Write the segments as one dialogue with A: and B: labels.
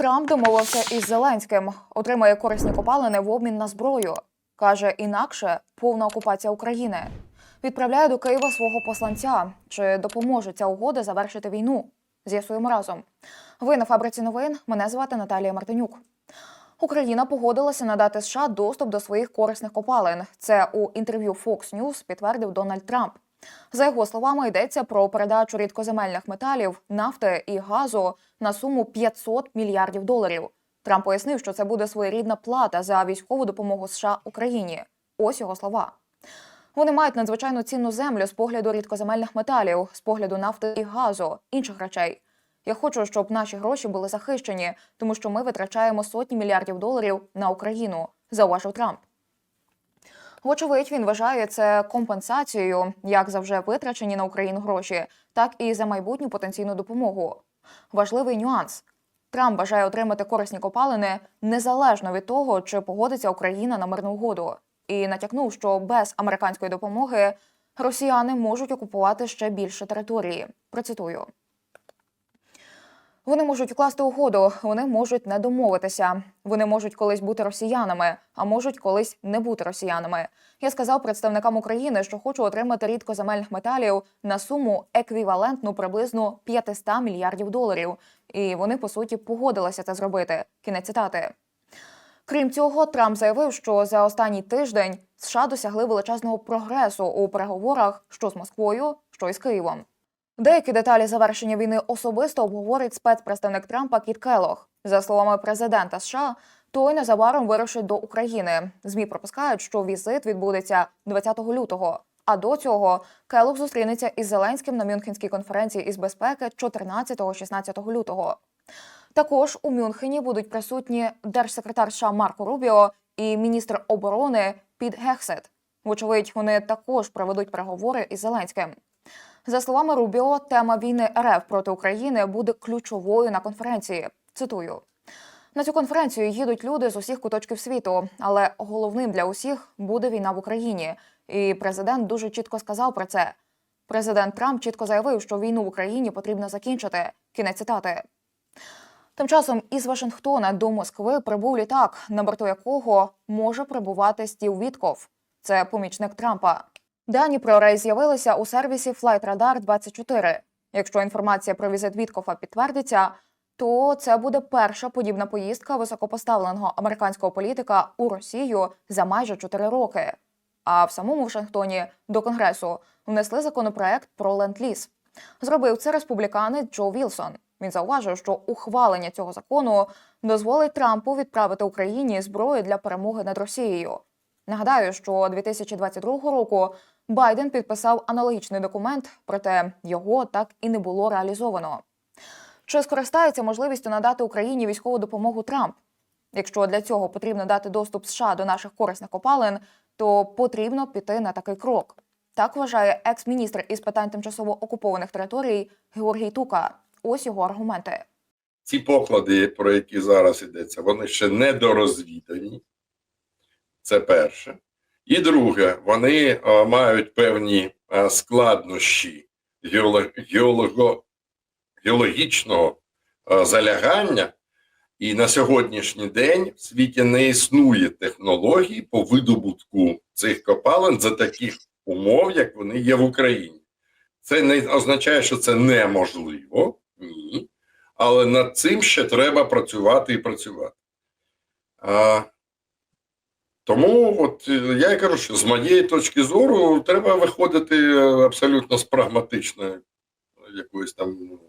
A: Трамп домовився із Зеленським, отримає корисні копалини в обмін на зброю. Каже, інакше повна окупація України. Відправляє до Києва свого посланця. Чи допоможе ця угода завершити війну? З'ясуємо разом. Ви на фабриці новин. Мене звати Наталія Мартинюк. Україна погодилася надати США доступ до своїх корисних копалин. Це у інтерв'ю Fox News підтвердив Дональд Трамп. За його словами, йдеться про передачу рідкоземельних металів, нафти і газу на суму 500 мільярдів доларів. Трамп пояснив, що це буде своєрідна плата за військову допомогу США Україні. Ось його слова. Вони мають надзвичайно цінну землю з погляду рідкоземельних металів, з погляду нафти і газу, інших речей. Я хочу, щоб наші гроші були захищені, тому що ми витрачаємо сотні мільярдів доларів на Україну, зауважив Трамп. Вочевидь, він вважає це компенсацією як за вже витрачені на Україну гроші, так і за майбутню потенційну допомогу. Важливий нюанс. Трамп бажає отримати корисні копалини незалежно від того, чи погодиться Україна на мирну угоду, і натякнув, що без американської допомоги росіяни можуть окупувати ще більше території. Процитую. Вони можуть укласти угоду, вони можуть не домовитися. Вони можуть колись бути росіянами, а можуть колись не бути росіянами. Я сказав представникам України, що хочу отримати рідкоземельних металів на суму еквівалентну приблизно 500 мільярдів доларів. І вони по суті погодилися це зробити. Кінець цитати. Крім цього, Трамп заявив, що за останній тиждень США досягли величезного прогресу у переговорах що з Москвою, що із Києвом. Деякі деталі завершення війни особисто обговорить спецпредставник Трампа Кіт Келох. За словами президента США, той незабаром вирушить до України. Змі пропускають, що візит відбудеться 20 лютого. А до цього Келох зустрінеться із Зеленським на Мюнхенській конференції із безпеки 14-16 лютого. Також у Мюнхені будуть присутні держсекретар США Марко Рубіо і міністр оборони Піт Гексет. Вочевидь, вони також проведуть переговори із Зеленським. За словами Рубіо, тема війни РФ проти України буде ключовою на конференції. Цитую. На цю конференцію їдуть люди з усіх куточків світу, але головним для усіх буде війна в Україні. І президент дуже чітко сказав про це. Президент Трамп чітко заявив, що війну в Україні потрібно закінчити. Кінець цитати. Тим часом із Вашингтона до Москви прибув літак, на борту якого може прибувати Стів Вітков. Це помічник Трампа. Дані про рейс з'явилися у сервісі Flightradar 24 Якщо інформація про візит Віткофа підтвердиться, то це буде перша подібна поїздка високопоставленого американського політика у Росію за майже 4 роки. А в самому Вашингтоні до конгресу внесли законопроект про ленд-ліз. Зробив це республіканець Джо Вілсон. Він зауважив, що ухвалення цього закону дозволить Трампу відправити Україні зброю для перемоги над Росією. Нагадаю, що 2022 року Байден підписав аналогічний документ, проте його так і не було реалізовано. Чи скористається можливістю надати Україні військову допомогу Трамп? Якщо для цього потрібно дати доступ США до наших корисних копалин, то потрібно піти на такий крок. Так вважає екс-міністр із питань тимчасово окупованих територій Георгій Тука. Ось його аргументи.
B: Ці поклади, про які зараз йдеться, вони ще недорозвідані. Це перше. І друге, вони е, мають певні е, складнощі геолог- геолого- геологічного е, залягання. І на сьогоднішній день в світі не існує технологій по видобутку цих копалин за таких умов, як вони є в Україні. Це не означає, що це неможливо. Ні. Але над цим ще треба працювати і працювати. А, тому от е, я і кажу, що з моєї точки зору треба виходити е, абсолютно з прагматичної якоїсь там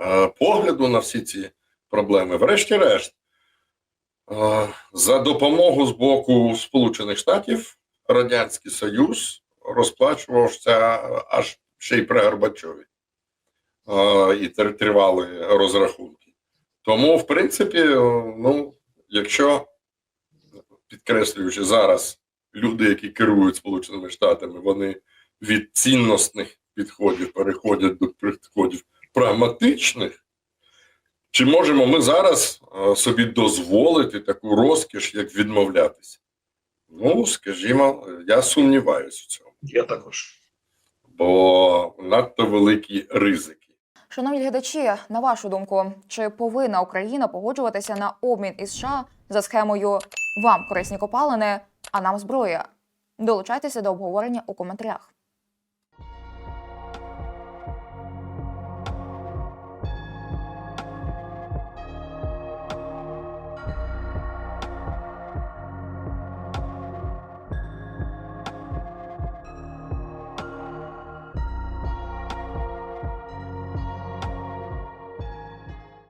B: е, погляду на всі ці проблеми. Врешті-решт, е, за допомогу з боку Сполучених Штатів Радянський Союз розплачувався аж ще й при Горбачові. Е, і тривали розрахунки. Тому, в принципі, е, ну, якщо підкреслюючи зараз люди, які керують Сполученими Штатами, вони від цінностних підходів переходять до підходів прагматичних, чи можемо ми зараз е, собі дозволити таку розкіш, як відмовлятися? Ну, скажімо, я сумніваюся в цьому,
C: Я також.
B: бо надто великі ризики.
A: Шановні глядачі, на вашу думку, чи повинна Україна погоджуватися на обмін із США за схемою вам корисні копалини, а нам зброя? Долучайтеся до обговорення у коментарях.